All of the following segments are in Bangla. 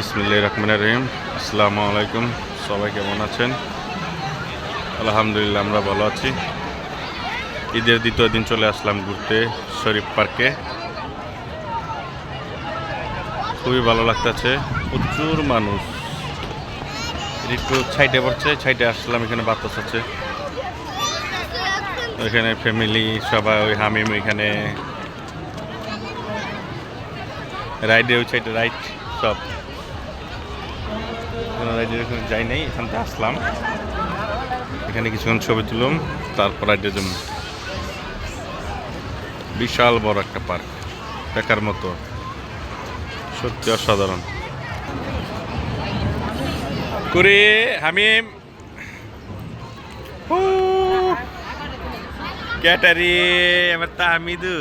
বিসমিল্লাহ রহমান রহিম। আসসালামু আলাইকুম। সবাই কেমন আছেন? আলহামদুলিল্লাহ, আমরা ভালো আছি। ঈদের দ্বিতীয় দিন চলে আসলাম ঘুরতে শরীফ পার্কে। খুবই ভালো লাগতেছে। প্রচুর মানুষ। একটু ছাইটে পড়ছে, ছাইটে আসলাম, এখানে বাতাস আছে। এখানে ফ্যামিলি সবাই, ওই হামিম এখানে। রাইডে, ওই সাইডে রাইড, সব। কোনো রাইডের এখানে যাই নাই, এখান থেকে আসলাম। এখানে কিছুক্ষণ ছবি তুললাম তারপর রাইডের জন্য বিশাল বড় একটা পার্ক, দেখার মতো। সত্যি অসাধারণ। করে, হামিম। ক্যাটারি, আমার তাহমিদু।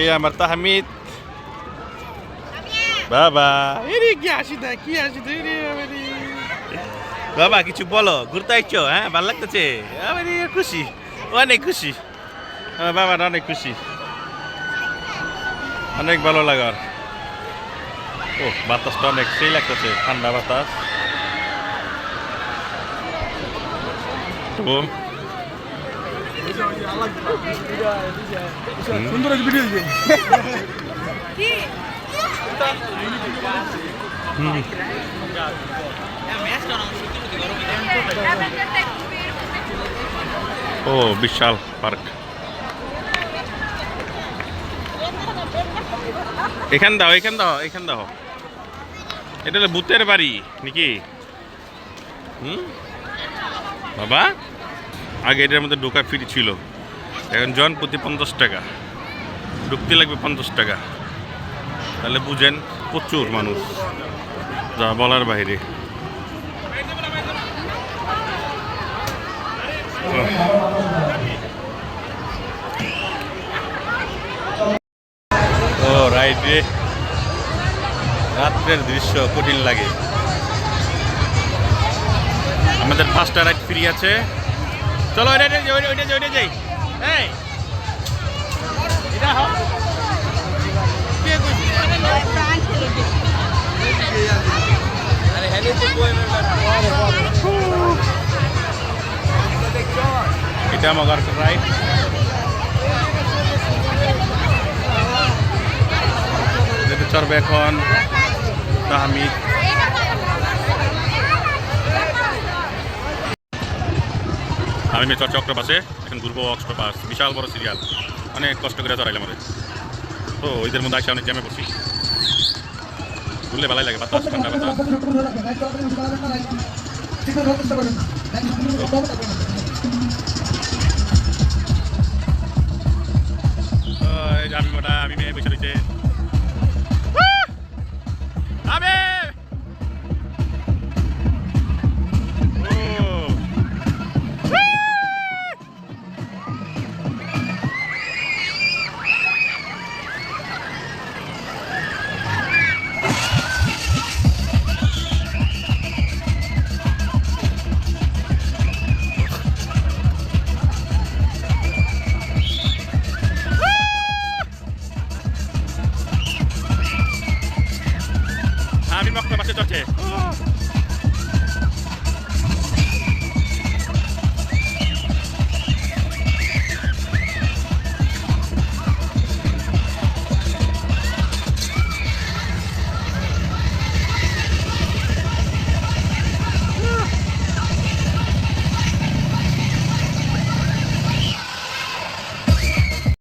এ আমার তাহমিদ। বাবা। এরে কি আসি কি আসি রে বাবা কিছু বলো ঘুরতে আইছো হ্যাঁ? ভালো লাগতেছে? আমি খুশি অনেক খুশি। আমার বাবার অনেক খুশি। অনেক ভালো লাগার ও বাতাসটা অনেক সেই লাগতেছে ঠান্ডা বাতাস। ও। সুন্দর একটা ভিডিও ও, বিশাল পার্ক। এখান দাও এখান দাও এখান দাও। এটা হলো ভূতের বাড়ি, নাকি? হুম? বাবা? আগে এটার মধ্যে ঢোকা ফ্রি ছিল। এখন জন প্রতি পঞ্চাশ টাকা। ঢুকতে লাগবে পঞ্চাশ টাকা। তাহলে বুঝেন, প্রচুর মানুষ, যা বলার বাইরে। ও রাইট রে। রাত্রের দৃশ্য কঠিন লাগে। আমাদের পাঁচটা রাইড ফ্রি আছে। চলো, ওইটা ওইটা যাই ওইটা যাই। এই! এটা আমার রাইড যেতে চড়বে এখন তাহমিদ আমি মেচর চক্র পাশে এখন ঘুরবো অক্সটোপাস বিশাল বড় সিরিয়াল অনেক কষ্ট করে চড়াইলাম আমাদের তো ওইদের মধ্যে আসে অনেক জ্যামে পড়ছি। ঘুরলে ভালোই লাগে বাতাস ঠান্ডা বাতাস। ওই